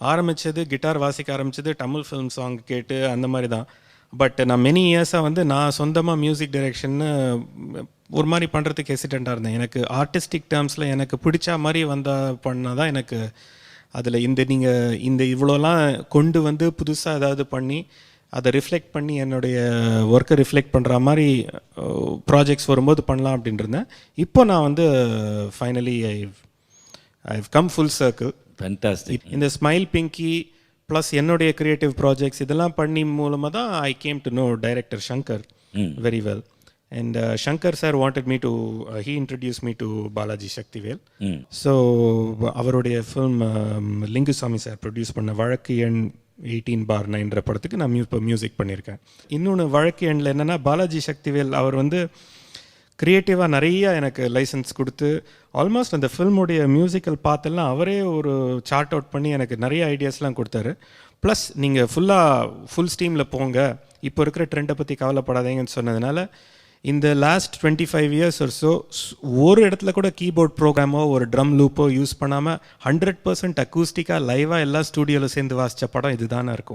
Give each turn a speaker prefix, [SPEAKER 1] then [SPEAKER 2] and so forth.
[SPEAKER 1] ஆரம்பித்தது கிட்டார் வாசிக்க ஆரம்பித்தது தமிழ் ஃபிலிம் சாங் கேட்டு அந்த மாதிரி தான் பட் நான் மெனி இயர்ஸாக வந்து நான் சொந்தமாக மியூசிக் டைரெக்ஷன்னு ஒரு மாதிரி பண்ணுறதுக்கு ஹெசிடெண்ட்டாக இருந்தேன். எனக்கு ஆர்டிஸ்டிக் டேர்ம்ஸில் எனக்கு பிடிச்ச மாதிரி வந்தால் பண்ணால் தான் எனக்கு அதில் இந்த நீங்கள் இந்த இவ்வளோலாம் கொண்டு வந்து புதுசாக ஏதாவது பண்ணி அதை ரிஃப்ளெக்ட் பண்ணி என்னுடைய ஒர்க்கை ரிஃப்ளெக்ட் பண்ணுற மாதிரி ப்ராஜெக்ட்ஸ் வரும்போது பண்ணலாம் அப்படின்ட்டு இருந்தேன். இப்போ நான் வந்து finally I I come full circle
[SPEAKER 2] fantastic
[SPEAKER 1] இந்த ஸ்மைல் பிங்கி ப்ளஸ் என்னுடைய கிரியேட்டிவ் ப்ராஜெக்ட்ஸ் இதெல்லாம் பண்ணி மூலமாக தான் I came to know director Shankar very well and Shankar sir wanted me to he introduce me to Balaji Sakthivel so அவருடைய film Lingusamy sir produce பண்ண வழக்கு எண் எயிட்டீன் பார் நைன்ற படத்துக்கு நான் இப்போ மியூசிக் பண்ணியிருக்கேன். இன்னொன்று வழக்கு எண்ணில் என்னென்னா பாலாஜி சக்திவேல் அவர் வந்து க்ரியேட்டிவாக நிறைய எனக்கு லைசன்ஸ் கொடுத்து ஆல்மோஸ்ட் அந்த ஃபில்முடைய மியூசிக்கல் பார்த்தெல்லாம் அவரே ஒரு சார்ட் அவுட் பண்ணி எனக்கு நிறைய ஐடியாஸ்லாம் கொடுத்தாரு. ப்ளஸ் நீங்கள் ஃபுல்லாக ஃபுல் ஸ்டீமில் போங்க. இப்போ இருக்கிற ட்ரெண்டை பற்றி கவலைப்படாதீங்கன்னு சொன்னதுனால இந்த லாஸ்ட் டுவெண்ட்டி ஃபைவ் இயர்ஸ் ஒரு ஸோ ஒரு இடத்துல கூட கீபோர்ட் ப்ரோக்ராமோ ஒரு ட்ரம் லூப்போ யூஸ் பண்ணாமல் ஹண்ட்ரட் பர்சன்ட் அக்கூஸ்டிக்காக லைவாக எல்லா ஸ்டூடியோவில் சேர்ந்து வாசித்த படம் இதுதானே இருக்கும்.